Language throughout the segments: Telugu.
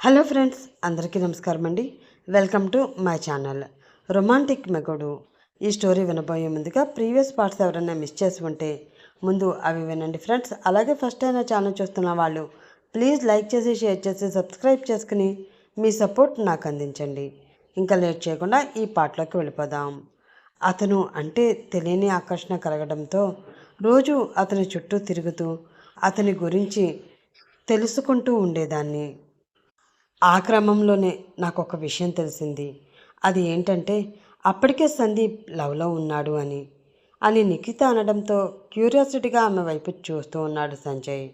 హలో ఫ్రెండ్స్ అందరికీ నమస్కారం అండి. Welcome to my channel. Romantic మెగడు. ఈ స్టోరీ వినబోయే ముందుగా ప్రీవియస్ పార్ట్స్ ఎవరైనా మిస్ చేసి ఉంటే ముందు అవి వినండి ఫ్రెండ్స్. అలాగే ఫస్ట్ అయినా ఛానల్ చూస్తున్న వాళ్ళు ప్లీజ్ లైక్ చేసి షేర్ చేసి సబ్స్క్రైబ్ చేసుకుని మీ సపోర్ట్ నాకు అందించండి. ఇంకా లేట్ చేయకుండా ఈ పాటలోకి వెళ్ళిపోదాం. అతను అంటే తెలియని ఆకర్షణ కలగడంతో రోజు అతని చుట్టూ తిరుగుతూ అతని గురించి తెలుసుకుంటూ ఉండేదాన్ని. ఆ క్రమంలోనే నాకు ఒక విషయం తెలిసింది. అది ఏంటంటే అప్పటికే సందీప్ లవ్లో ఉన్నాడు అని అని నిఖిత అనడంతో క్యూరియాసిటీగా ఆమె వైపు చూస్తూ ఉన్నాడు సంజయ్.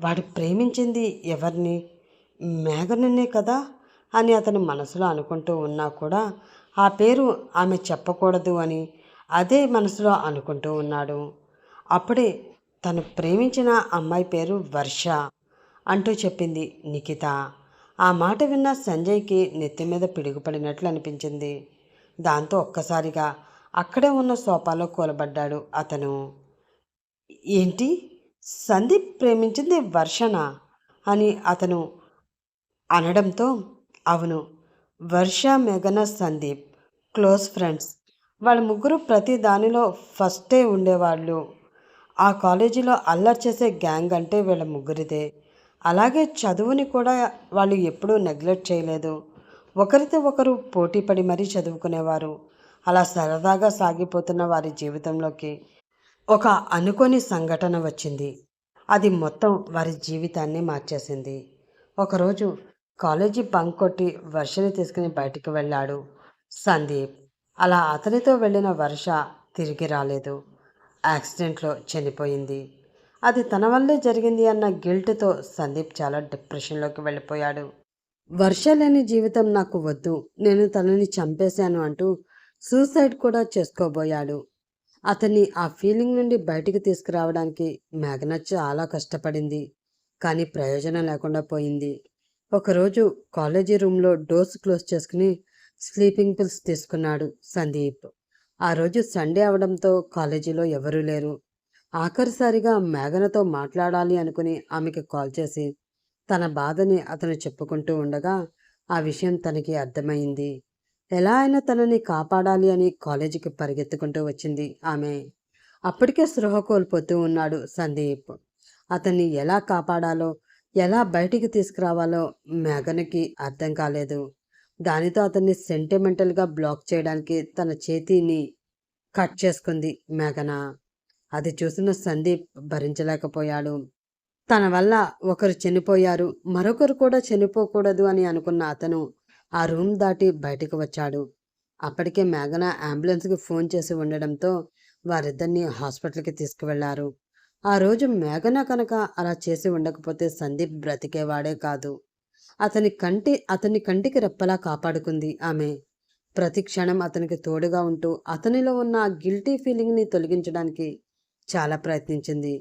వాడు ప్రేమించింది ఎవరిని? మేఘననే కదా? అని అతను మనసులో అనుకుంటూ ఉన్నా కూడా ఆ పేరు ఆమె చెప్పకూడదు అని అదే మనసులో అనుకుంటూ ఉన్నాడు. అప్పుడే తను ప్రేమించిన అమ్మాయి పేరు వర్ష అంటూ చెప్పింది నిఖిత. ఆ మాట విన్న సంజయ్కి నెత్తి మీద పిడుగుపడినట్లు అనిపించింది. దాంతో ఒక్కసారిగా అక్కడే ఉన్న సోఫాలో కూలబడ్డాడు అతను. ఏంటి? సందీప్ ప్రేమించింది వర్షణ అని అతను అనడంతో అవును వర్ష మెగన సందీప్ క్లోజ్ ఫ్రెండ్స్. వాళ్ళ ముగ్గురు ప్రతి దానిలో ఫస్టే ఉండేవాళ్ళు. ఆ కాలేజీలో అల్లరి చేసే గ్యాంగ్ అంటే వీళ్ళ ముగ్గురిదే. అలాగే చదువుని కూడా వాళ్ళు ఎప్పుడూ నెగ్లెక్ట్ చేయలేదు. ఒకరితో ఒకరు పోటీపడి మరీ చదువుకునేవారు. అలా సరదాగా సాగిపోతున్న వారి జీవితంలోకి ఒక అనుకోని సంఘటన వచ్చింది. అది మొత్తం వారి జీవితాన్ని మార్చేసింది. ఒకరోజు కాలేజీ బంక్ కొట్టి వర్షని తీసుకుని బయటికి వెళ్ళాడు సందీప్. అలా అతనితో వెళ్ళిన వర్ష తిరిగి రాలేదు. యాక్సిడెంట్లో చనిపోయింది. అది తన వల్లే జరిగింది అన్న గిల్ట్తో సందీప్ చాలా డిప్రెషన్లోకి వెళ్ళిపోయాడు. వర్ష లేని జీవితం నాకు వద్దు నేను తనని చంపేశాను అంటూ సూసైడ్ కూడా చేసుకోబోయాడు. అతన్ని ఆ ఫీలింగ్ నుండి బయటికి తీసుకురావడానికి మేఘన చాలా కష్టపడింది కానీ ప్రయోజనం లేకుండా పోయింది. ఒకరోజు కాలేజీ రూమ్లో డోర్స్ క్లోజ్ చేసుకుని స్లీపింగ్ పిల్స్ తీసుకున్నాడు సందీప్. ఆ రోజు సండే అవడంతో కాలేజీలో ఎవరూ లేరు. ఆఖరిసారిగా మేఘనతో మాట్లాడాలి అనుకుని ఆమెకి కాల్ చేసి తన బాధని అతను చెప్పుకుంటూ ఉండగా ఆ విషయం తనకి అర్థమైంది. ఎలా అయినా తనని కాపాడాలి అని కాలేజీకి పరిగెత్తుకుంటూ వచ్చింది ఆమె. అప్పటికే స్పృహ కోల్పోతూ ఉన్నాడు సందీప్. అతన్ని ఎలా కాపాడాలో ఎలా బయటికి తీసుకురావాలో మేఘనకి అర్థం కాలేదు. దానితో అతన్ని సెంటిమెంటల్గా బ్లాక్ చేయడానికి తన చేతిని కట్ చేసుకుంది మేఘన. అది చూసిన సందీప్ భరించలేకపోయాడు. తన వల్ల ఒకరు చనిపోయారు మరొకరు కూడా చనిపోకూడదు అని అనుకున్న అతను ఆ రూమ్ దాటి బయటికి వచ్చాడు. అప్పటికే మేఘన అంబులెన్స్కి ఫోన్ చేసి ఉండడంతో వారిద్దరిని హాస్పిటల్కి తీసుకువెళ్ళారు. ఆ రోజు మేఘన కనుక అలా చేసి ఉండకపోతే సందీప్ బ్రతికేవాడే కాదు. అతని కంటి అతని కంటికి రెప్పలా కాపాడుకుంది ఆమె. ప్రతి క్షణం అతనికి తోడుగా ఉంటూ అతనిలో ఉన్న ఆ గిల్టీ ఫీలింగ్ని తొలగించడానికి చాలా ప్రయత్నించింది.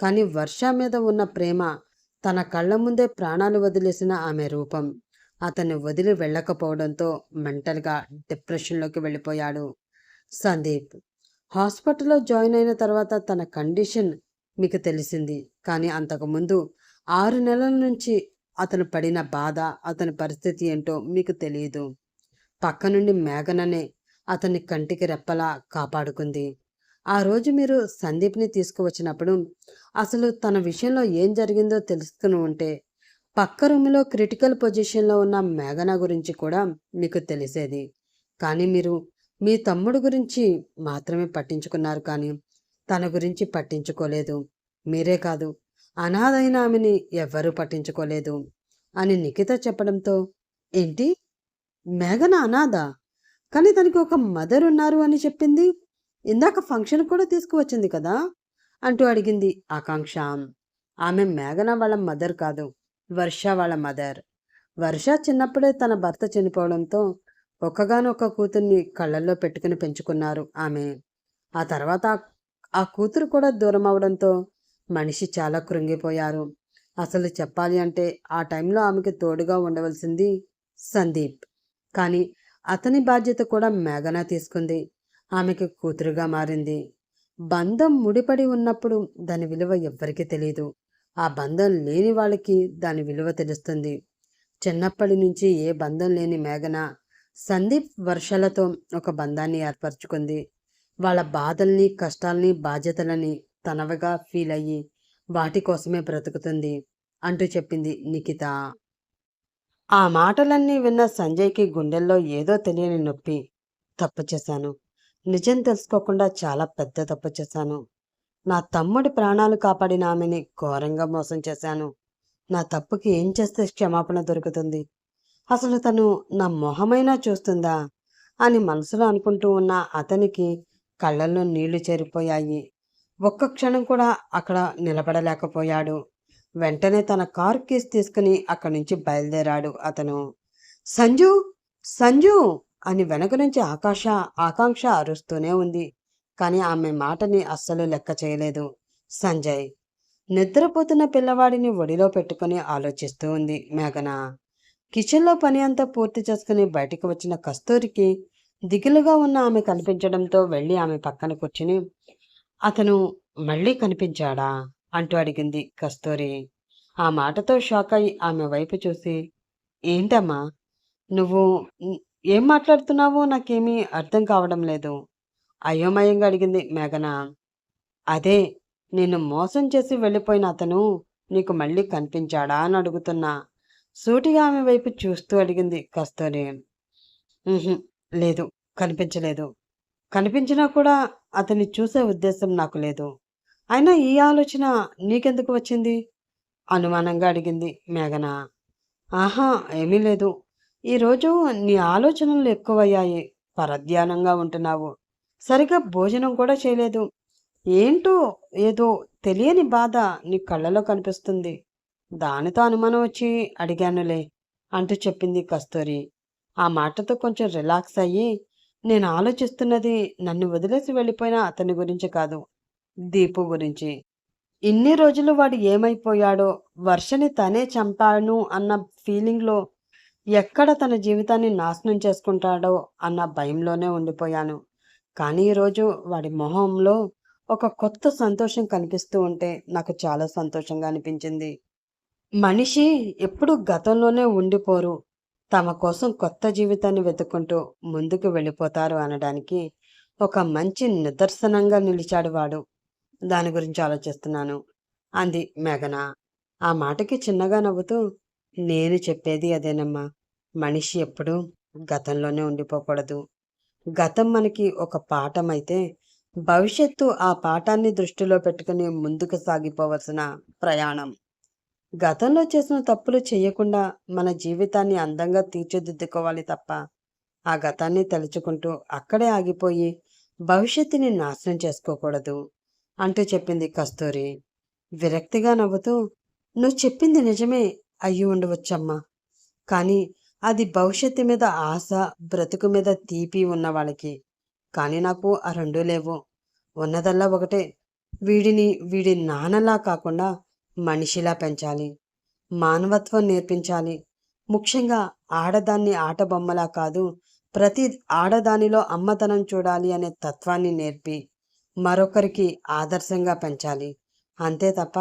కానీ వర్ష మీద ఉన్న ప్రేమ తన కళ్ళ ముందే ప్రాణాలు వదిలేసిన ఆమె రూపం. అతన్ని వదిలి వెళ్ళకపోవడంతో మెంటల్గా డిప్రెషన్లోకి వెళ్ళిపోయాడు సందీప్. హాస్పిటల్లో జాయిన్ అయిన తర్వాత తన కండిషన్ మీకు తెలిసింది. కానీ అంతకుముందు ఆరు నెలల నుంచి అతను పడిన బాధ అతని పరిస్థితి ఏంటో మీకు తెలియదు. పక్క నుండి మేఘననే అతని కంటికి రెప్పలా కాపాడుకుంది. ఆ రోజు మీరు సందీప్ని తీసుకువచ్చినప్పుడు అసలు తన విషయంలో ఏం జరిగిందో తెలుసుకుని ఉంటే పక్క రూమ్లో క్రిటికల్ పొజిషన్లో ఉన్న మేఘన గురించి కూడా మీకు తెలిసేది. కానీ మీరు మీ తమ్ముడు గురించి మాత్రమే పట్టించుకున్నారు కానీ తన గురించి పట్టించుకోలేదు. మీరే కాదు అనాథైన ఆమెని ఎవ్వరూ పట్టించుకోలేదు అని నిఖిత చెప్పడంతో ఏంటి? మేఘన అనాథ? కానీ తనకి ఒక మదర్ ఉన్నారు అని చెప్పింది ఇందాక ఫంక్షన్ కూడా తీసుకువచ్చింది కదా? అంటూ అడిగింది ఆకాంక్ష. ఆమె మేఘన వాళ్ళ మదర్ కాదు వర్ష వాళ్ళ మదర్. వర్ష చిన్నప్పుడే తన భర్త చనిపోవడంతో ఒక్కగానొక్క కూతుర్ని కళ్ళల్లో పెట్టుకుని పెంచుకున్నారు ఆమె. ఆ తర్వాత ఆ కూతురు కూడా దూరం అవడంతో మనిషి చాలా కృంగిపోయారు. అసలు చెప్పాలి అంటే ఆ టైంలో ఆమెకి తోడుగా ఉండవలసింది సందీప్. కానీ అతని బాధ్యత కూడా మేఘన తీసుకుంది. ఆమెకు కూతురుగా మారింది. బంధం ముడిపడి ఉన్నప్పుడు దాని విలువ ఎవ్వరికీ తెలియదు ఆ బంధం లేని వాళ్ళకి దాని విలువ తెలుస్తుంది. చిన్నప్పటి నుంచి ఏ బంధం లేని మేఘన సందీప్ వర్షాలతో ఒక బంధాన్ని ఏర్పరచుకుంది. వాళ్ళ బాధల్ని కష్టాల్ని బాధ్యతలని తనవగా ఫీల్ అయ్యి వాటి కోసమే బ్రతుకుతుంది అంటూ చెప్పింది నిఖిత. ఆ మాటలన్నీ విన్న సంజయ్కి గుండెల్లో ఏదో తెలియని నొప్పి తప్పు చేశాను. నిజం తెలుసుకోకుండా చాలా పెద్ద తప్పు చేశాను. నా తమ్ముడి ప్రాణాలు కాపాడిన ఆమెని ఘోరంగా మోసం చేశాను. నా తప్పుకి ఏం చేస్తే క్షమాపణ దొరుకుతుంది? అసలు తను నా మొహమైనా చూస్తుందా? అని మనసులో అనుకుంటూ ఉన్న అతనికి కళ్ళల్లో నీళ్ళు చేరిపోయాయి. ఒక్క క్షణం కూడా అక్కడ నిలబడలేకపోయాడు. వెంటనే తన కారు కీస్ తీసుకుని అక్కడి నుంచి బయలుదేరాడు అతను. సంజు! సంజు! అని వెనక నుంచి ఆకాశ ఆకాంక్ష అరుస్తూనే ఉంది. కానీ ఆమె మాటని అస్సలు లెక్క చేయలేదు. సంజయ్ నిద్రపోతున్న పిల్లవాడిని ఒడిలో పెట్టుకుని ఆలోచిస్తూ ఉంది మేఘన. కిచెన్లో పని అంతా పూర్తి చేసుకుని బయటికి వచ్చిన కస్తూరికి దిగులుగా ఉన్న ఆమె కనిపించడంతో వెళ్ళి ఆమె పక్కన కూర్చుని అతను మళ్ళీ కనిపించాడా? అంటూ అడిగింది కస్తూరి. ఆ మాటతో షాక్ అయి ఆమె వైపు చూసి ఏంటమ్మా? నువ్వు ఏం మాట్లాడుతున్నావో నాకేమీ అర్థం కావడం లేదు. అయోమయంగా అడిగింది మేఘన. అదే నిన్ను మోసం చేసి వెళ్ళిపోయిన అతను నీకు మళ్ళీ కనిపించాడా అని అడుగుతున్నా. సూటిగా ఆమె వైపు చూస్తూ అడిగింది కస్తూరి. లేదు కనిపించలేదు. కనిపించినా కూడా అతన్ని చూసే ఉద్దేశం నాకు లేదు. అయినా ఈ ఆలోచన నీకెందుకు వచ్చింది? అనుమానంగా అడిగింది మేఘన. ఆహా ఏమీ లేదు. ఈరోజు నీ ఆలోచనలు ఎక్కువయ్యాయి. పరధ్యానంగా ఉంటున్నావు. సరిగా భోజనం కూడా చేయలేదు. ఏంటో ఏదో తెలియని బాధ నీ కళ్ళలో కనిపిస్తుంది. దానితో అనుమానం వచ్చి అడిగానులే అంటూ చెప్పింది కస్తూరి. ఆ మాటతో కొంచెం రిలాక్స్ అయ్యి నేను ఆలోచిస్తున్నది నన్ను వదిలేసి వెళ్ళిపోయిన అతని గురించి కాదు దీపు గురించి. ఇన్ని రోజులు వాడు ఏమైపోయాడో వర్షని తనే చంపాను అన్న ఫీలింగ్లో ఎక్కడ తన జీవితాన్ని నాశనం చేసుకుంటాడో అన్న భయంలోనే ఉండిపోయాను. కానీ ఈరోజు వాడి మొహంలో ఒక కొత్త సంతోషం కనిపిస్తూ ఉంటే నాకు చాలా సంతోషంగా అనిపించింది. మనిషి ఎప్పుడు గతంలోనే ఉండిపోరు. తమ కోసం కొత్త జీవితాన్ని వెతుక్కుంటూ ముందుకు వెళ్ళిపోతారు అనడానికి ఒక మంచి నిదర్శనంగా నిలిచాడు వాడు. దాని గురించి ఆలోచిస్తున్నాను. అంది మేఘన. ఆ మాటకి చిన్నగా నవ్వుతూ నేను చెప్పేది అదేనమ్మా. మనిషి ఎప్పుడూ గతంలోనే ఉండిపోకూడదు. గతం మనకి ఒక పాఠం అయితే భవిష్యత్తు ఆ పాఠాన్ని దృష్టిలో పెట్టుకుని ముందుకు సాగిపోవలసిన ప్రయాణం. గతంలో చేసిన తప్పులు చేయకుండా మన జీవితాన్ని అందంగా తీర్చిదిద్దుకోవాలి తప్ప ఆ గతాన్ని తలుచుకుంటూ అక్కడే ఆగిపోయి భవిష్యత్తుని నాశనం చేసుకోకూడదు. అంటూ చెప్పింది కస్తూరి. విరక్తిగా నవ్వుతూ నువ్వు చెప్పింది నిజమే అయ్యి ఉండవచ్చమ్మా. కానీ అది భవిష్యత్తు మీద ఆశ బ్రతుకు మీద తీపి ఉన్న వాళ్ళకి. కానీ నాకు ఆ రెండూ లేవు. ఉన్నదల్లా ఒకటే. వీడిని వీడి నాన్నలా కాకుండా మనిషిలా పెంచాలి. మానవత్వం నేర్పించాలి. ముఖ్యంగా ఆడదాన్ని ఆట బొమ్మలా కాదు ప్రతి ఆడదానిలో అమ్మతనం చూడాలి అనే తత్వాన్ని నేర్పి మరొకరికి ఆదర్శంగా పెంచాలి. అంతే తప్ప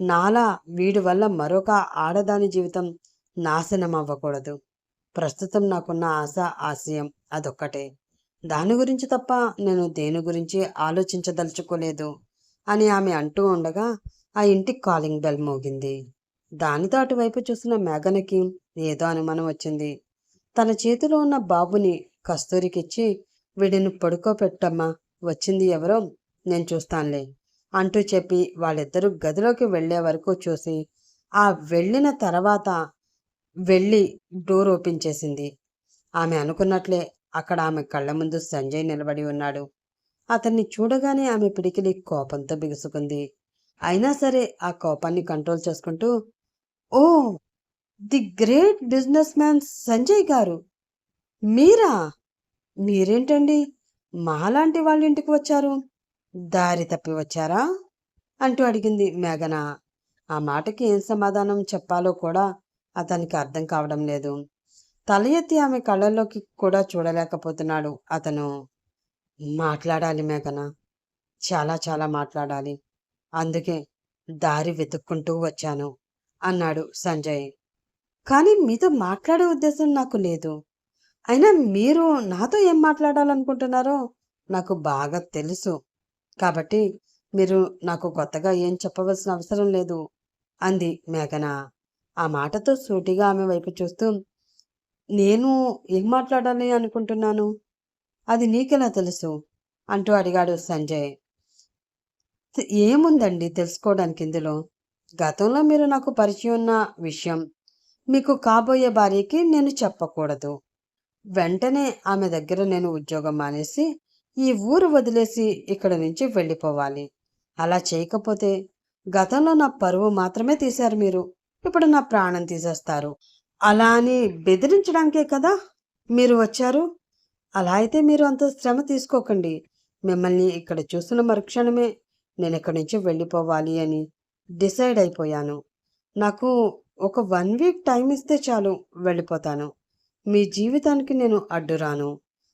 నాలా వీడి వల్ల మరొక ఆడదాని జీవితం నాశనం అవ్వకూడదు ప్రస్తుతం నాకున్న ఆశ ఆశయం అదొక్కటే. దాని గురించి తప్ప నేను దేని గురించి ఆలోచించదలుచుకోలేదు అని ఆమె అంటూ ఉండగా ఆ ఇంటి కాలింగ్ బెల్ మోగింది. దానితో అటువైపు చూసిన మేఘనకి ఏదో అనుమానం వచ్చింది. తన చేతిలో ఉన్న బాబుని కస్తూరికిచ్చి వీడిని పడుకోపెట్టమ్మా వచ్చింది ఎవరో నేను చూస్తానులే అంటూ చెప్పి వాళ్ళిద్దరూ గదిలోకి వెళ్ళే వరకు చూసి ఆ వెళ్ళిన తర్వాత వెళ్ళి డోర్ ఓపెన్ చేసింది. ఆమె అనుకున్నట్లే అక్కడ ఆమె కళ్ళ ముందు సంజయ్ నిలబడి ఉన్నాడు. అతన్ని చూడగానే ఆమె పిడికిలి కోపంతో బిగుసుకుంది. అయినా సరే ఆ కోపాన్ని కంట్రోల్ చేసుకుంటూ O the great business man Sanjay గారు. మీరా? మీరేంటండి? మాలాంటి వాళ్ళ ఇంటికి వచ్చారు? దారి తప్పి వచ్చారా? అంటూ అడిగింది మేఘన. ఆ మాటకి ఏం సమాధానం చెప్పాలో కూడా అతనికి అర్థం కావడం లేదు. తల ఎత్తి ఆమె కళ్ళల్లోకి కూడా చూడలేకపోతున్నాడు. అతను మాట్లాడాలి మేఘన. చాలా చాలా మాట్లాడాలి. అందుకే దారి వెతుక్కుంటూ వచ్చాను అన్నాడు సంజయ్. కానీ మీతో మాట్లాడే ఉద్దేశం నాకు లేదు. అయినా మీరు నాతో ఏం మాట్లాడాలనుకుంటున్నారో నాకు బాగా తెలుసు. కాబట్టి మీరు నాకు కొత్తగా ఏం చెప్పవలసిన అవసరం లేదు అంది మేఘన. ఆ మాటతో సూటిగా ఆమె వైపు చూస్తూ నేను ఏం మాట్లాడాలి అనుకుంటున్నాను? అది నీకెలా తెలుసు? అంటూ అడిగాడు సంజయ్. ఏముందండి తెలుసుకోవడానికి ఇందులో? గతంలో మీరు నాకు పరిచయం ఉన్న విషయం. మీకు కాబోయే భార్యకి నేను చెప్పకూడదు. వెంటనే ఆమె దగ్గర నేను ఉద్యోగం మానేసి ఈ ఊరు వదిలేసి ఇక్కడ నుంచి వెళ్ళిపోవాలి. అలా చేయకపోతే గతంలో నా పరువు మాత్రమే తీశారు మీరు. ఇప్పుడు నా ప్రాణం తీసేస్తారు. అలా అని బెదిరించడానికే కదా మీరు వచ్చారు. అలా అయితే మీరు అంత శ్రమ తీసుకోకండి. మిమ్మల్ని ఇక్కడ చూసిన మరుక్షణమే నేను ఇక్కడి నుంచి వెళ్ళిపోవాలి అని డిసైడ్ అయిపోయాను. నాకు ఒక వన్ వీక్ టైం ఇస్తే చాలు వెళ్ళిపోతాను. మీ జీవితానికి నేను అడ్డురాను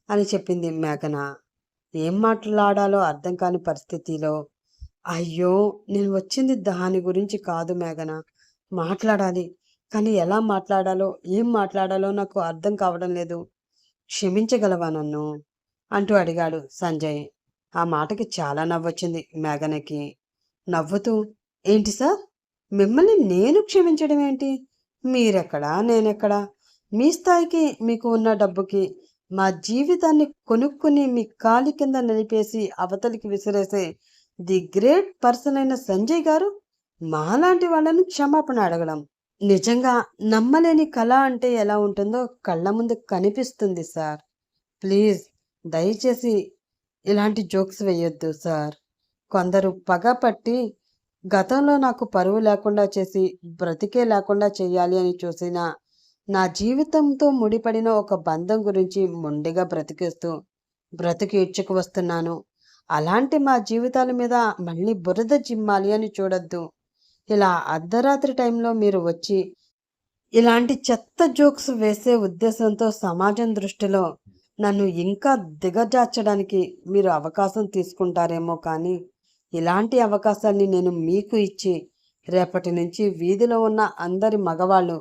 అని చెప్పింది మేఘన. ఏం మాట్లాడాలో అర్థం కాని పరిస్థితిలో అయ్యో నేను వచ్చింది దాని గురించి కాదు మేఘన. మాట్లాడాలి. కానీ ఎలా మాట్లాడాలో ఏం మాట్లాడాలో నాకు అర్థం కావడం లేదు. క్షమించగలవా నన్ను? అంటూ అడిగాడు సంజయ్. ఆ మాటకి చాలా నవ్వొచ్చింది మేఘనకి. నవ్వుతూ ఏంటి సార్? మిమ్మల్ని నేను క్షమించడం ఏంటి? మీరెక్కడా? నేనెక్కడా? మీ స్థాయికి మీకు ఉన్న డబ్బుకి మా జీవితాన్ని కొనుక్కుని మీ కాలి కింద నిలిపేసి అవతలికి విసిరేసే ది గ్రేట్ పర్సన్ అయిన సంజయ్ గారు? మాలాంటి వాళ్ళను క్షమాపణ అడగడం. నిజంగా నమ్మలేని కళ అంటే ఎలా ఉంటుందో కళ్ళ ముందు కనిపిస్తుంది సార్. ప్లీజ్ దయచేసి ఇలాంటి జోక్స్ వేయొద్దు సార్. కొందరు పగ పట్టి గతంలో నాకు పరువు లేకుండా చేసి బ్రతికే లేకుండా చేయాలి అని చూసిన నా జీవితంతో ముడిపడిన ఒక బంధం గురించి మొండిగా బ్రతికేస్తూ బ్రతికి ఇచ్చుకు వస్తున్నాను. అలాంటి మా జీవితాల మీద మళ్ళీ బురద జిమ్మాలి అని చూడొద్దు. ఇలా అర్ధరాత్రి టైంలో మీరు వచ్చి ఇలాంటి చెత్త జోక్స్ వేసే ఉద్దేశంతో సమాజం దృష్టిలో నన్ను ఇంకా దిగజార్చడానికి మీరు అవకాశం తీసుకుంటారేమో కానీ ఇలాంటి అవకాశాన్ని నేను మీకు ఇచ్చి రేపటి నుంచి వీధిలో ఉన్న అందరి మగవాళ్ళు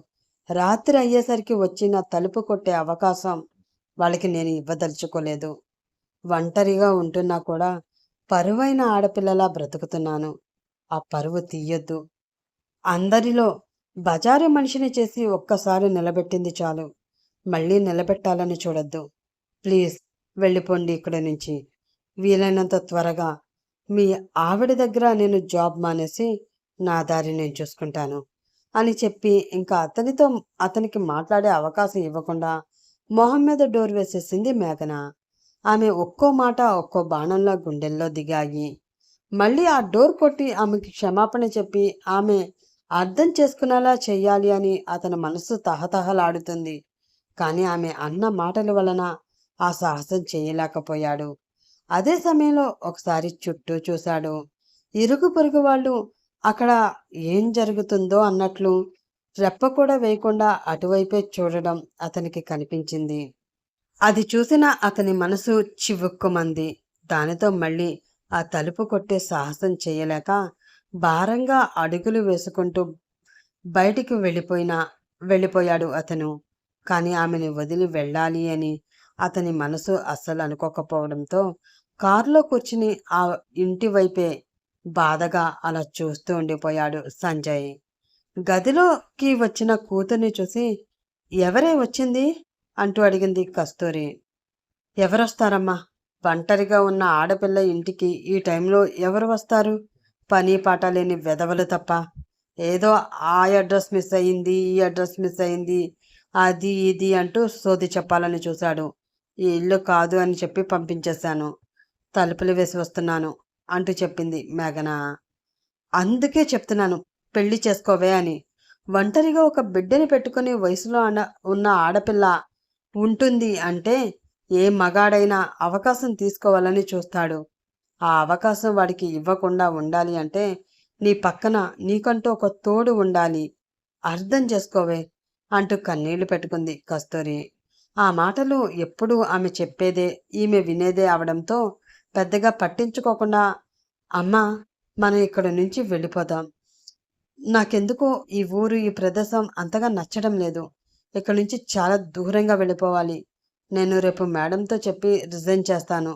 రాత్రి అయ్యేసరికి వచ్చిన తలుపు కొట్టే అవకాశం వాళ్ళకి నేను ఇవ్వదలుచుకోలేదు. ఒంటరిగా ఉంటున్నా కూడా పరువైన ఆడపిల్లలా బ్రతుకుతున్నాను. ఆ పరువు తీయొద్దు. అందరిలో బజారు మనిషిని చేసి ఒక్కసారి నిలబెట్టింది చాలు. మళ్ళీ నిలబెట్టాలని చూడొద్దు. ప్లీజ్ వెళ్ళిపోండి ఇక్కడి నుంచి. వీలైనంత త్వరగా మీ ఆవిడ దగ్గర నేను జాబ్ మానేసి నా దారి నేను చూసుకుంటాను అని చెప్పి ఇంకా అతనితో అతనికి మాట్లాడే అవకాశం ఇవ్వకుండా మొహం మీద డోర్ వేసేసింది మేఘన. ఆమె ఒక్కో మాట ఒక్కో బాణంలో గుండెల్లో దిగాయి. మళ్ళీ ఆ డోర్ కొట్టి ఆమెకి క్షమాపణ చెప్పి ఆమె అర్థం చేసుకునేలా చెయ్యాలి అని అతని మనసు తహతహలాడుతుంది. కానీ ఆమె అన్న మాటల వలన ఆ సాహసం చేయలేకపోయాడు. అదే సమయంలో ఒకసారి చుట్టూ చూశాడు. ఇరుగు పొరుగు వాళ్ళు అక్కడ ఏం జరుగుతుందో అన్నట్లు రెప్ప కూడా వేయకుండా అటువైపే చూడడం అతనికి కనిపించింది. అది చూసిన అతని మనసు చివుక్కుమంది. దానితో మళ్ళీ ఆ తలుపు కొట్టే సాహసం చేయలేక భారంగా అడుగులు వేసుకుంటూ బయటికి వెళ్ళిపోయిన వెళ్ళిపోయాడు అతను. కానీ ఆమెను వదిలి వెళ్ళాలి అని అతని మనసు అస్సలు అనుకోకపోవడంతో కారులో కూర్చుని ఆ ఇంటి వైపే బాధగా అలా చూస్తూ ఉండిపోయాడు సంజయ్. గదిలోకి వచ్చిన కూతుర్ని చూసి ఎవరే వచ్చింది? అంటూ అడిగింది కస్తూరి. ఎవరొస్తారమ్మా? ఒంటరిగా ఉన్న ఆడపిల్ల ఇంటికి ఈ టైంలో ఎవరు వస్తారు? పని పాట లేని వెధవలు తప్ప ఏదో ఆ అడ్రస్ మిస్ అయింది ఈ అడ్రస్ మిస్ అయింది అది ఇది అంటూ సోది చెప్పాలని చూశాడు. ఈ ఇల్లు కాదు అని చెప్పి పంపించేశాను. తలుపులు వేసి వస్తున్నాను అంటూ చెప్పింది మేఘన. అందుకే చెప్తున్నాను పెళ్ళి చేసుకోవే అని. ఒంటరిగా ఒక బిడ్డని పెట్టుకుని వయసులో ఉన్న ఆడపిల్ల ఉంటుంది అంటే ఏ మగాడైనా అవకాశం తీసుకోవాలని చూస్తాడు. ఆ అవకాశం వాడికి ఇవ్వకుండా ఉండాలి అంటే నీ పక్కన నీకంటూ ఒక తోడు ఉండాలి. అర్థం చేసుకోవే అంటూ కన్నీళ్ళు పెట్టుకుంది కస్తూరి. ఆ మాటలు ఎప్పుడూ ఆమె చెప్పేదే ఈమె వినేదే అవడంతో పెద్దగా పట్టించుకోకుండా అమ్మా మనం ఇక్కడ నుంచి వెళ్ళిపోదాం. నాకెందుకో ఈ ఊరు ఈ ప్రదేశం అంతగా నచ్చడం లేదు. ఇక్కడి నుంచి చాలా దూరంగా వెళ్ళిపోవాలి. నేను రేపు మేడంతో చెప్పి రిజైన్ చేస్తాను.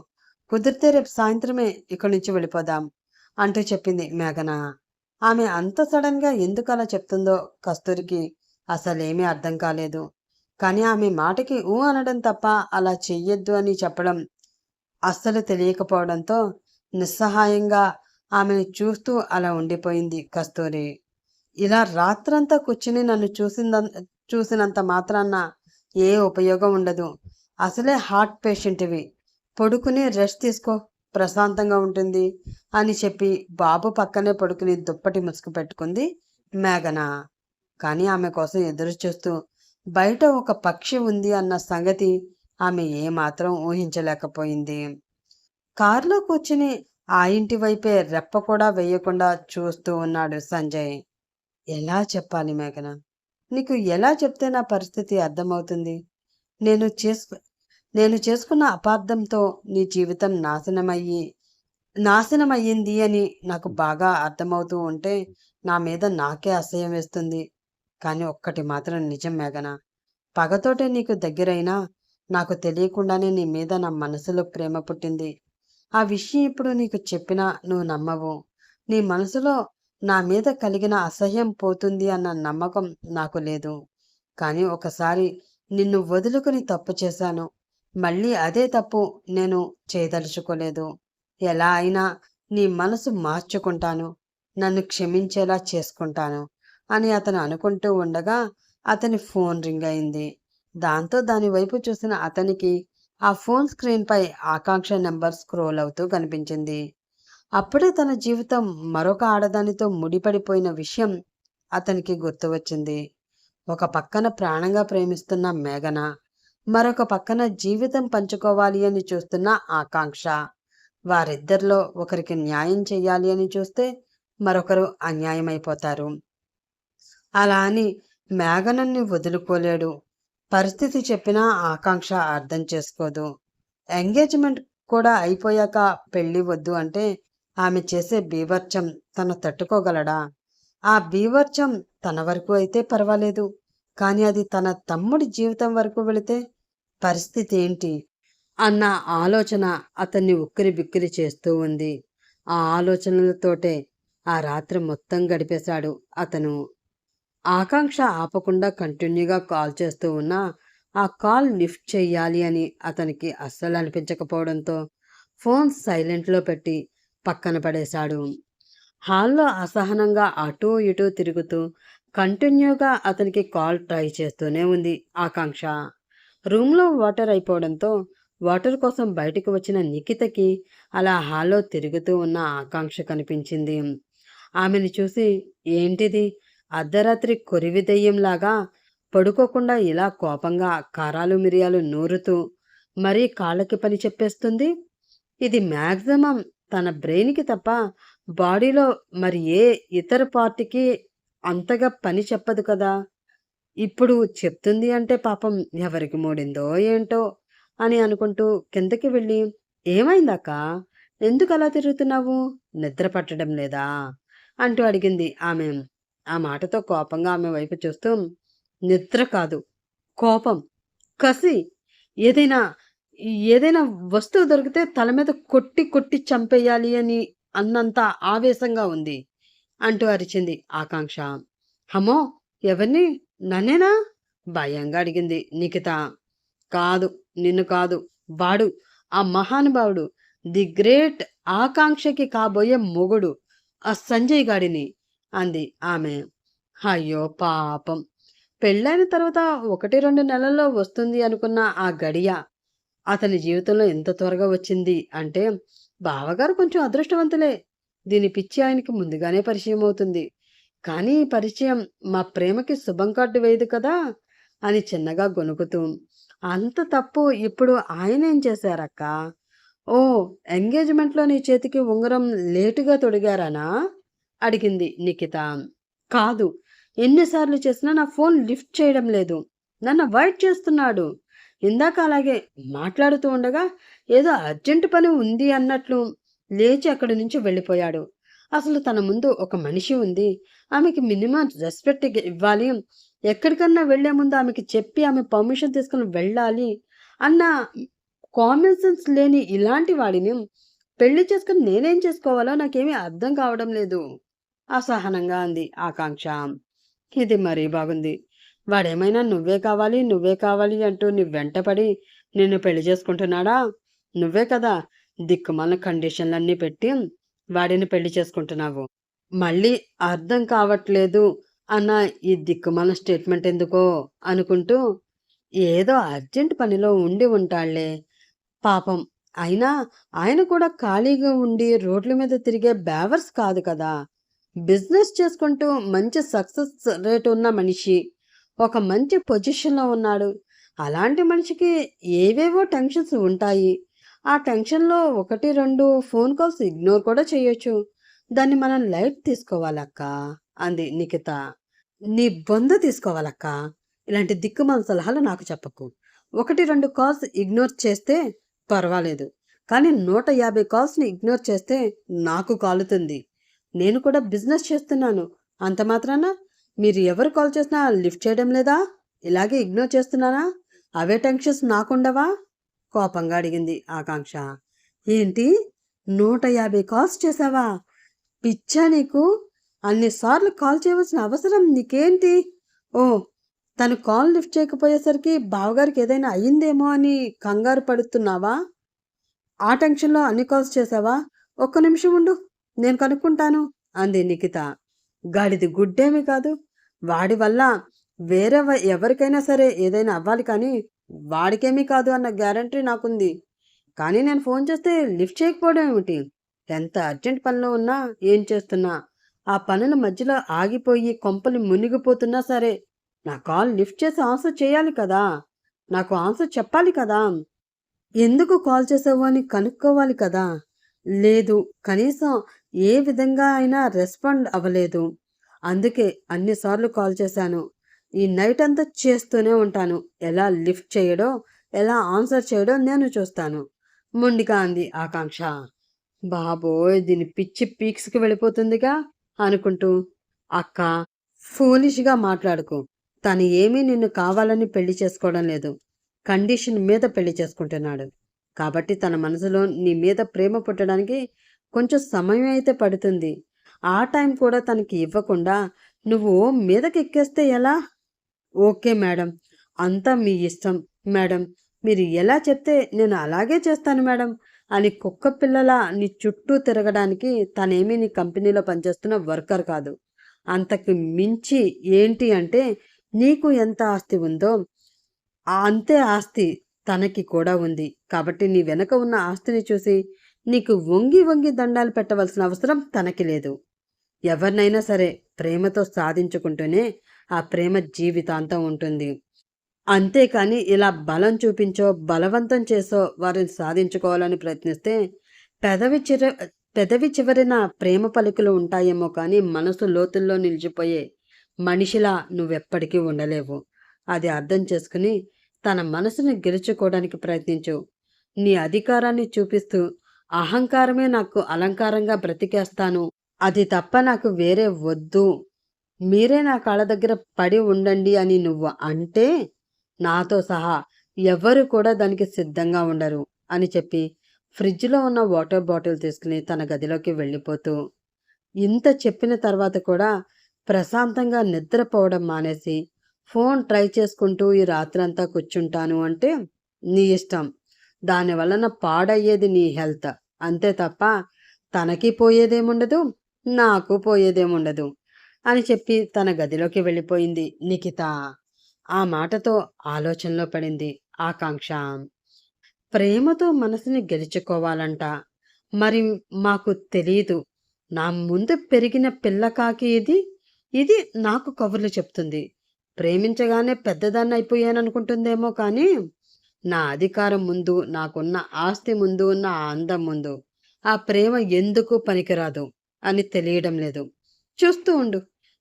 కుదిరితే రేపు సాయంత్రమే ఇక్కడి నుంచి వెళ్ళిపోదాం అంటూ చెప్పింది మేఘన. ఆమె అంత సడన్గా ఎందుకు అలా చెప్తుందో కస్తూరికి అసలేమీ అర్థం కాలేదు. కానీ ఆమె మాటకి ఊ అనడం తప్ప అలా చెయ్యొద్దు అని చెప్పడం అస్సలు తెలియకపోవడంతో నిస్సహాయంగా ఆమెను చూస్తూ అలా ఉండిపోయింది కస్తూరి. ఇలా రాత్రంతా కూర్చుని నన్ను చూసింద చూసినంత మాత్రాన్న ఏ ఉపయోగం ఉండదు. అసలే హార్ట్ పేషెంట్వి పడుకుని రెస్ట్ తీసుకో. ప్రశాంతంగా ఉంటుంది అని చెప్పి బాబు పక్కనే పడుకుని దుప్పటి ముసుగు పెట్టుకుంది మేఘన. కానీ ఆమె కోసం ఎదురు చూస్తూ బయట ఒక పక్షి ఉంది అన్న సంగతి ఆమె ఏమాత్రం ఊహించలేకపోయింది. కారులో కూర్చుని ఆ ఇంటి వైపే రెప్ప కూడా వేయకుండా చూస్తూ ఉన్నాడు సంజయ్. ఎలా చెప్పాలి మేఘన? నీకు ఎలా చెప్తే నా పరిస్థితి అర్థమవుతుంది? నేను చేసుకు నేను చేసుకున్న అపార్థంతో నీ జీవితం నాశనమయ్యి నాశనమయ్యింది అని నాకు బాగా అర్థమవుతూ ఉంటే నా మీద నాకే అసహ్యం వేస్తుంది. కానీ ఒక్కటి మాత్రం నిజం మేఘన. పగతోటే నీకు దగ్గరైనా నాకు తెలియకుండానే నీ మీద నా మనసులో ప్రేమ పుట్టింది. ఆ విషయం ఇప్పుడు నీకు చెప్పినా నువ్వు నమ్మవు. నీ మనసులో నా మీద కలిగిన అసహ్యం పోతుంది అన్న నమ్మకం నాకు లేదు. కానీ ఒకసారి నిన్ను వదులుకుని తప్పు చేశాను. మళ్ళీ అదే తప్పు నేను చేయదలుచుకోలేదు. ఎలా అయినా నీ మనసు మార్చుకుంటాను నన్ను క్షమించేలా చేసుకుంటాను అని అతను అనుకుంటూ ఉండగా అతని ఫోన్ రింగ్ అయింది. దాంతో దాని వైపు చూసిన అతనికి ఆ ఫోన్ స్క్రీన్పై ఆకాంక్ష నెంబర్ స్క్రోల్ అవుతూ కనిపించింది. అప్పుడే తన జీవితం మరొక ఆడదానితో ముడిపడిపోయిన విషయం అతనికి గుర్తు వచ్చింది ఒక పక్కన ప్రాణంగా ప్రేమిస్తున్న మేఘన మరొక పక్కన జీవితం పంచుకోవాలి అని చూస్తున్న ఆకాంక్ష. వారిద్దరిలో ఒకరికి న్యాయం చేయాలి అని చూస్తే మరొకరు అన్యాయమైపోతారు. అలా అని మేఘనన్ని వదులుకోలేడు. పరిస్థితి చెప్పినా ఆకాంక్ష అర్థం చేసుకోదు. ఎంగేజ్మెంట్ కూడా అయిపోయాక పెళ్ళి వద్దు అంటే ఆమె చేసే బీవర్చం తను తట్టుకోగలడా? ఆ బీవర్చం తన వరకు అయితే పర్వాలేదు. కానీ అది తన తమ్ముడి జీవితం వరకు వెళితే పరిస్థితి ఏంటి? అన్న ఆలోచన అతన్ని ఉక్కిరి బిక్కిరి చేస్తూ ఉంది. ఆ ఆలోచనలతోటే ఆ రాత్రి మొత్తం గడిపేశాడు అతను. ఆకాంక్ష ఆపకుండా కంటిన్యూగా కాల్ చేస్తూ ఉన్నా ఆ కాల్ లిఫ్ట్ చెయ్యాలి అని అతనికి అస్సలు అనిపించకపోవడంతో ఫోన్ సైలెంట్లో పెట్టి పక్కన పడేశాడు. హాల్లో అసహనంగా అటూ ఇటూ తిరుగుతూ కంటిన్యూగా అతనికి కాల్ ట్రై చేస్తూనే ఉంది ఆకాంక్ష. రూమ్లో వాటర్ అయిపోవడంతో వాటర్ కోసం బయటకు వచ్చిన నిఖితకి అలా హాల్లో తిరుగుతూ ఉన్న ఆకాంక్ష కనిపించింది. ఆమెను చూసి ఏంటిది? అర్ధరాత్రి కొరివి దెయ్యంలాగా పడుకోకుండా ఇలా కోపంగా కారాలు మిరియాలు నూరుతూ మరీ కాళ్ళకి పని చెప్పేస్తుంది? ఇది మ్యాక్సిమం తన బ్రెయిన్కి తప్ప బాడీలో మరి ఏ ఇతర పార్టీకి అంతగా పని చెప్పదు కదా. ఇప్పుడు చెప్తుంది అంటే పాపం ఎవరికి మూడిందో ఏంటో అని అనుకుంటూ కిందకి వెళ్ళి ఏమైందాక ఎందుకు అలా తిరుగుతున్నావు? నిద్ర పట్టడం లేదా? అంటూ అడిగింది ఆమె. ఆ మాటతో కోపంగా ఆమె వైపు చూస్తూ నిద్ర కాదు కోపం కసి. ఏదైనా ఏదైనా వస్తువు దొరికితే తల మీద కొట్టి కొట్టి చంపేయాలి అని అన్నంత ఆవేశంగా ఉంది. అంటూ అరిచింది ఆకాంక్ష. హమో ఎవరిని? నన్నేనా? భయంగా అడిగింది నిఖిత. కాదు నిన్ను కాదు వాడు ఆ మహానుభావుడు ది గ్రేట్ ఆకాంక్షకి కాబోయే మొగుడు ఆ సంజయ్ గాడిని అంది ఆమె. అయ్యో పాపం! పెళ్ళైన తర్వాత ఒకటి రెండు నెలల్లో వస్తుంది అనుకున్న ఆ గడియ అతని జీవితంలో ఎంత త్వరగా వచ్చింది అంటే బావగారు కొంచెం అదృష్టవంతులే. దీని పిచ్చి ఆయనకి ముందుగానే పరిచయం అవుతుంది. కానీ ఈ పరిచయం మా ప్రేమకి శుభం కార్డు వేయదు కదా? అని చిన్నగా గొనుకుతూ అంత తప్పు ఇప్పుడు ఆయన ఏం చేశారక్క? ఓ ఎంగేజ్మెంట్లో నీ చేతికి ఉంగరం లేటుగా తొడిగారానా? అడిగింది నిఖిత. కాదు ఎన్నిసార్లు చేసినా నా ఫోన్ లిఫ్ట్ చేయడం లేదు. నన్ను అవాయిడ్ చేస్తున్నాడు. ఇందాక అలాగే మాట్లాడుతూ ఉండగా ఏదో అర్జెంటు పని ఉంది అన్నట్లు లేచి అక్కడి నుంచి వెళ్ళిపోయాడు. అసలు తన ముందు ఒక మనిషి ఉంది. ఆమెకి మినిమం రెస్పెక్ట్ ఇవ్వాలి. ఎక్కడికన్నా వెళ్ళే ముందు ఆమెకి చెప్పి ఆమె పర్మిషన్ తీసుకుని వెళ్ళాలి అన్న కామన్ సెన్స్ లేని ఇలాంటి వాడిని పెళ్ళి చేసుకుని నేనేం చేసుకోవాలో నాకేమీ అర్థం కావడం లేదు. అసహనంగా అంది ఆకాంక్ష. ఇది మరీ బాగుంది. వాడేమైనా నువ్వే కావాలి నువ్వే కావాలి అంటూ నీ వెంటపడి నిన్ను పెళ్ళి చేసుకుంటున్నాడా? నువ్వే కదా దిక్కుమాల కండిషన్లన్నీ పెట్టి వాడిని పెళ్ళి చేసుకుంటున్నావు. మళ్ళీ అర్థం కావట్లేదు అన్న ఈ దిక్కుమాల స్టేట్మెంట్ ఎందుకో అనుకుంటూ ఏదో అర్జెంట్ పనిలో ఉండి ఉంటాళ్ళే. పాపం అయినా ఆయన కూడా ఖాళీగా ఉండి రోడ్ల మీద తిరిగే బ్యావర్స్ కాదు కదా. బిజినెస్ చేసుకుంటూ మంచి సక్సెస్ రేట్ ఉన్న మనిషి ఒక మంచి పొజిషన్లో ఉన్నాడు. అలాంటి మనిషికి ఏవేవో టెన్షన్స్ ఉంటాయి. ఆ టెన్షన్లో ఒకటి రెండు ఫోన్ కాల్స్ ఇగ్నోర్ కూడా చేయొచ్చు. దాన్ని మనం లైట్ తీసుకోవాలక్క అంది నిఖిత. నీ బొంద తీసుకోవాలక్క ఇలాంటి దిక్కుమాల సలహాలు నాకు చెప్పకు. ఒకటి రెండు కాల్స్ ఇగ్నోర్ చేస్తే పర్వాలేదు కానీ నూట యాభై కాల్స్ని ఇగ్నోర్ చేస్తే నాకు కాలుతుంది. నేను కూడా బిజినెస్ చేస్తున్నాను. అంత మాత్రాన? మీరు ఎవరు కాల్ చేసినా లిఫ్ట్ చేయడం లేదా? ఇలాగే ఇగ్నోర్ చేస్తున్నానా? అవే టెన్షన్స్ నాకుండవా? కోపంగా అడిగింది ఆకాంక్ష. ఏంటి? నూట యాభై కాల్స్ చేసావా? పిచ్చా నీకు? అన్నిసార్లు కాల్ చేయవలసిన అవసరం నీకేంటి? ఓ తను కాల్ లిఫ్ట్ చేయకపోయేసరికి బావగారికి ఏదైనా అయ్యిందేమో అని కంగారు పడుతున్నావా? ఆ టెన్షన్లో అన్ని కాల్స్ చేసావా? ఒక్క నిమిషం ఉండు నేను కనుక్కుంటాను అంది నిఖిత. గాడిది గుడ్డేమీ కాదు. వాడి వల్ల వేరే ఎవరికైనా సరే ఏదైనా అవ్వాలి కానీ వాడికేమీ కాదు అన్న గ్యారంటీ నాకుంది. కానీ నేను ఫోన్ చేస్తే లిఫ్ట్ చేయకపోవడం ఏమిటి? ఎంత అర్జెంట్ పనిలో ఉన్నా ఏం చేస్తున్నా? ఆ పనుల మధ్యలో ఆగిపోయి కొంపలు మునిగిపోతున్నా సరే నా కాల్ లిఫ్ట్ చేసి ఆన్సర్ చేయాలి కదా? నాకు ఆన్సర్ చెప్పాలి కదా? ఎందుకు కాల్ చేసావు అని కనుక్కోవాలి కదా? లేదు కనీసం ఏ విధంగా అయినా రెస్పాండ్ అవ్వలేదు. అందుకే అన్నిసార్లు కాల్ చేశాను. ఈ నైట్ అంతా చేస్తూనే ఉంటాను. ఎలా లిఫ్ట్ చేయడో ఎలా ఆన్సర్ చేయడో నేను చూస్తాను. మొండిగా అంది ఆకాంక్ష. బాబోయ్ దీని పిచ్చి పీక్స్కి వెళ్ళిపోతుందిగా అనుకుంటూ. అక్క ఫూలిష్గా మాట్లాడుకు. తను ఏమీ నిన్ను కావాలని పెళ్ళి చేసుకోవడం లేదు. కండిషన్ మీద పెళ్ళి చేసుకుంటున్నాడు. కాబట్టి తన మనసులో నీ మీద ప్రేమ పుట్టడానికి కొంచెం సమయం అయితే పడుతుంది. ఆ టైం కూడా తనకి ఇవ్వకుండా నువ్వు మీదకి ఎక్కేస్తే ఎలా? Okay madam. అంతా మీ ఇష్టం మేడం. మీరు ఎలా చెప్తే నేను అలాగే చేస్తాను మేడం అని కుక్క పిల్లల నీ చుట్టూ తిరగడానికి తనేమీ నీ కంపెనీలో పనిచేస్తున్న వర్కర్ కాదు. అంతకు మించి ఏంటి అంటే నీకు ఎంత ఆస్తి ఉందో అంతే ఆస్తి తనకి కూడా ఉంది. కాబట్టి నీ వెనక ఉన్న ఆస్తిని చూసి నీకు వంగి వంగి దండాలు పెట్టవలసిన అవసరం తనకి లేదు. ఎవరినైనా సరే ప్రేమతో సాధించుకుంటూనే ఆ ప్రేమ జీవితాంతం ఉంటుంది. అంతేకాని ఇలా బలం చూపించో బలవంతం చేసో వారిని సాధించుకోవాలని ప్రయత్నిస్తే పెదవి చిర పెదవి చివరిన ప్రేమ పలుకులు ఉంటాయేమో కానీ మనసు లోతుల్లో నిలిచిపోయే మనిషిలా నువ్వెప్పటికీ ఉండలేవు. అది అర్థం చేసుకుని తన మనసుని గెలుచుకోవడానికి ప్రయత్నించు. నీ అధికారాన్ని చూపిస్తూ అహంకారమే నాకు అలంకారంగా బ్రతికేస్తాను. అది తప్ప నాకు వేరే వద్దు. మీరే నా కాళ్ళ దగ్గర పడి ఉండండి అని నువ్వు అంటే నాతో సహా ఎవ్వరు కూడా దానికి సిద్ధంగా ఉండరు అని చెప్పి ఫ్రిడ్జ్లో ఉన్న వాటర్ బాటిల్ తీసుకుని తన గదిలోకి వెళ్ళిపోతూ ఇంత చెప్పిన తర్వాత కూడా ప్రశాంతంగా నిద్రపోవడం మానేసి ఫోన్ ట్రై చేసుకుంటూ ఈ రాత్రంతా కూర్చుంటాను అంటే నీ ఇష్టం. దాని వలన పాడయ్యేది నీ హెల్త్. అంతే తప్ప తనకి పోయేదేముండదు నాకు పోయేదేముండదు. అని చెప్పి తన గదిలోకి వెళ్ళిపోయింది. నిఖిత ఆ మాటతో ఆలోచనలో పడింది. ఆకాంక్ష ప్రేమతో మనసుని గెలుచుకోవాలంట. మరి మాకు తెలియదు నా ముందు పెరిగిన పిల్లకాకి ఇది? ఇది నాకు కబుర్లు చెప్తుంది. ప్రేమించగానే పెద్దదాన్ని అయిపోయాననుకుంటుందేమో కానీ నా అధికారం ముందు నాకున్న ఆస్తి ముందు ఉన్న ఆ అందం ముందు ఆ ప్రేమ ఎందుకు పనికిరాదు అని తెలియడం లేదు. చూస్తూ ఉండు.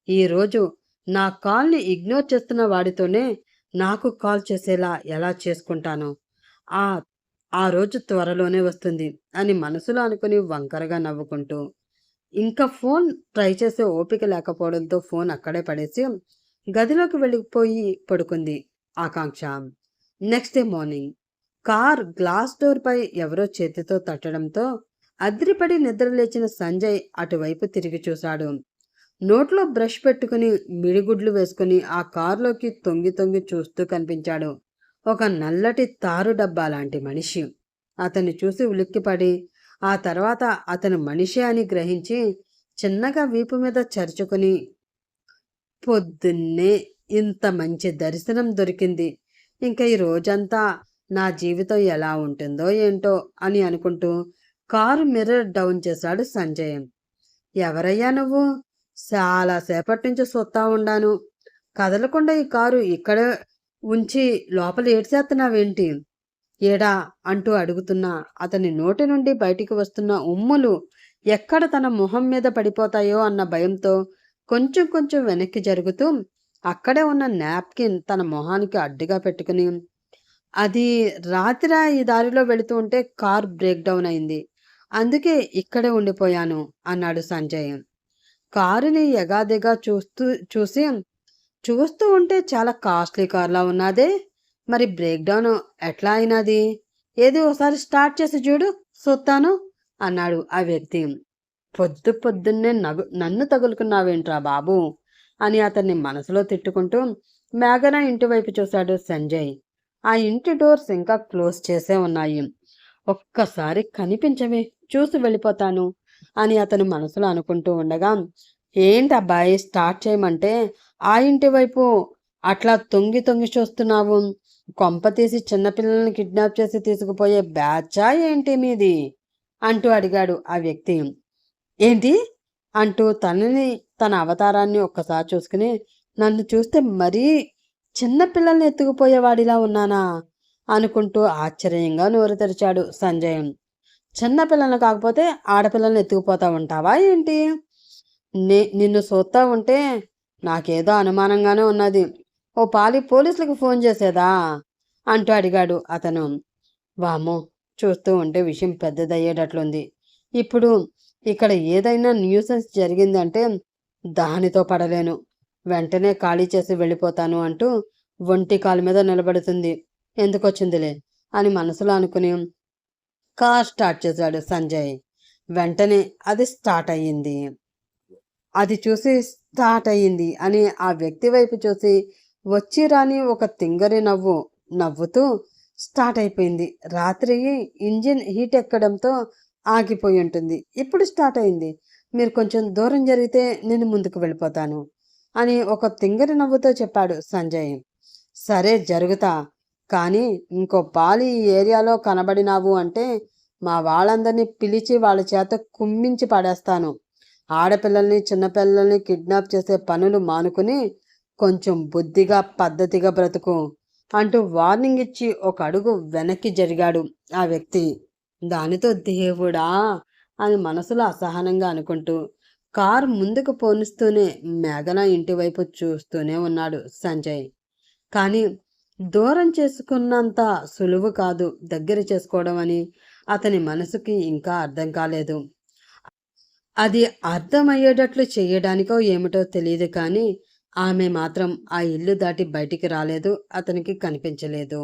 ఈరోజు నా కాల్ని ఇగ్నోర్ చేస్తున్న వాడితోనే నాకు కాల్ చేసేలా ఎలా చేసుకుంటాను? ఆ ఆ రోజు త్వరలోనే వస్తుంది అని మనసులో అనుకుని వంకరగా నవ్వుకుంటూ. ఇంకా ఫోన్ ట్రై చేసే ఓపిక లేకపోవడంతో ఫోన్ అక్కడే పడేసి గదిలోకి వెళ్ళిపోయి పడుకుంది Akanksha. Next day morning. Car glass డోర్పై ఎవరో చేతితో తట్టడంతో అద్రిపడి నిద్రలేచిన సంజయ్ అటువైపు తిరిగి చూశాడు. నోట్లో బ్రష్ పెట్టుకుని మిడిగుడ్లు వేసుకుని ఆ కారులోకి తొంగి తొంగి చూస్తూ కనిపించాడు. ఒక నల్లటి తారు డబ్బా లాంటి మనిషి. అతన్ని చూసి ఉలిక్కిపడి ఆ తర్వాత అతను మనిషి అని గ్రహించి చిన్నగా వీపు మీద చరుచుకుని పొద్దున్నే ఇంత మంచి దర్శనం దొరికింది. ఇంకా ఈ రోజంతా నా జీవితం ఎలా ఉంటుందో ఏంటో అని అనుకుంటూ కారు మిర్రర్ డౌన్ చేశాడు సంజయ్. ఎవరయ్యా నువ్వు? చాలాసేపటి నుంచి సొత్తా ఉండాను. కదలకుండా ఈ కారు ఇక్కడ ఉంచి లోపల ఏడ్చేస్తున్నావేంటి ఏడా అంటూ అడుగుతున్నా అతని నోటి నుండి బయటికి వస్తున్న ఉమ్ములు ఎక్కడ తన మొహం మీద పడిపోతాయో అన్న భయంతో కొంచెం కొంచెం వెనక్కి జరుగుతూ అక్కడే ఉన్న నాప్కిన్ తన మొహానికి అడ్డుగా పెట్టుకుని అది రాత్రి ఈ దారిలో వెళుతూ ఉంటే కార్ బ్రేక్ డౌన్ అయింది. అందుకే ఇక్కడే ఉండిపోయాను అన్నాడు సంజయ్. కారుని ఎగాదిగా చూస్తూ చూసి చూస్తూ ఉంటే చాలా కాస్ట్లీ కార్లా ఉన్నదే. మరి బ్రేక్ డౌన్ ఎట్లా అయినది? ఏది ఒకసారి స్టార్ట్ చేసి చూడు చూస్తాను అన్నాడు ఆ వ్యక్తి. పొద్దు పొద్దున్నే నగు నన్ను తగులుకున్నావేంట్రా బాబు? అని అతన్ని మనసులో తిట్టుకుంటూ మేఘన ఇంటి వైపు చూశాడు సంజయ్. ఆ ఇంటి డోర్స్ ఇంకా క్లోజ్ చేసే ఉన్నాయి. ఒక్కసారి కనిపించవే చూసి వెళ్ళిపోతాను అని అతను మనసులో అనుకుంటూ ఉండగా ఏంటి అబ్బాయి స్టార్ట్ చేయమంటే ఆ ఇంటి వైపు అట్లా తొంగి తొంగి చూస్తున్నావు. కొంప తీసి చిన్నపిల్లల్ని కిడ్నాప్ చేసి తీసుకుపోయే బ్యాచా ఏంటి మీది? అంటూ అడిగాడు ఆ వ్యక్తి. ఏంటి? అంటూ తనని తన అవతారాన్ని ఒక్కసారి చూసుకుని నన్ను చూస్తే మరీ చిన్నపిల్లల్ని ఎత్తుకుపోయేవాడిలా ఉన్నానా? అనుకుంటూ ఆశ్చర్యంగా నోరు తెరిచాడు సంజయ్. చిన్నపిల్లలు కాకపోతే ఆడపిల్లల్ని ఎత్తుకుపోతా ఉంటావా ఏంటి? నే నిన్ను చూస్తా ఉంటే నాకేదో అనుమానంగానే ఉన్నది. ఓ పాలి పోలీసులకు ఫోన్ చేసేదా? అంటూ అడిగాడు అతను. వామో చూస్తూ ఉంటే విషయం పెద్దదయ్యేటట్లుంది. ఇప్పుడు ఇక్కడ ఏదైనా న్యూసెన్స్ జరిగిందంటే దానితో పడలేను. వెంటనే ఖాళీ చేసి వెళ్ళిపోతాను అంటూ ఒంటి కాలు మీద నిలబడుతుంది. ఎందుకొచ్చిందిలే అని మనసులో అనుకుని కార్ స్టార్ట్ చేశాడు సంజయ్. వెంటనే అది స్టార్ట్ అయ్యింది. అది చూసి స్టార్ట్ అయ్యింది అని ఆ వ్యక్తి వైపు చూసి వచ్చి రాని ఒక తింగరి నవ్వు నవ్వుతూ స్టార్ట్ అయిపోయింది. రాత్రి ఇంజిన్ హీట్ ఎక్కడంతో ఆగిపోయి ఉంటుంది. ఇప్పుడు స్టార్ట్ అయింది మీరు కొంచెం దూరం జరిగితే నేను ముందుకు వెళ్ళిపోతాను అని ఒక తింగరి నవ్వుతో చెప్పాడు సంజయ్. సరే జరుగుతా. కానీ ఇంకో పాలి ఈ ఏరియాలో కనబడినావు అంటే మా వాళ్ళందరినీ పిలిచి వాళ్ళ చేత కుమ్మించి పడేస్తాను. ఆడపిల్లల్ని చిన్నపిల్లల్ని కిడ్నాప్ చేసే పనులు మానుకుని కొంచెం బుద్ధిగా పద్ధతిగా బ్రతుకు అంటూ వార్నింగ్ ఇచ్చి ఒక అడుగు వెనక్కి జరిగాడు ఆ వ్యక్తి. దానితో దేవుడా అని మనసులో అసహనంగా అనుకుంటూ కారు ముందుకు పోనిస్తూనే మేఘన ఇంటి వైపు చూస్తూనే ఉన్నాడు సంజయ్. కానీ దూరం చేసుకున్నంత సులువు కాదు దగ్గర చేసుకోవడం అని అతని మనసుకి ఇంకా అర్థం కాలేదు. అది అర్థమయ్యేటట్లు చేయడానికో ఏమిటో తెలియదు కానీ ఆమె మాత్రం ఆ ఇల్లు దాటి బయటికి రాలేదు అతనికి కనిపించలేదు.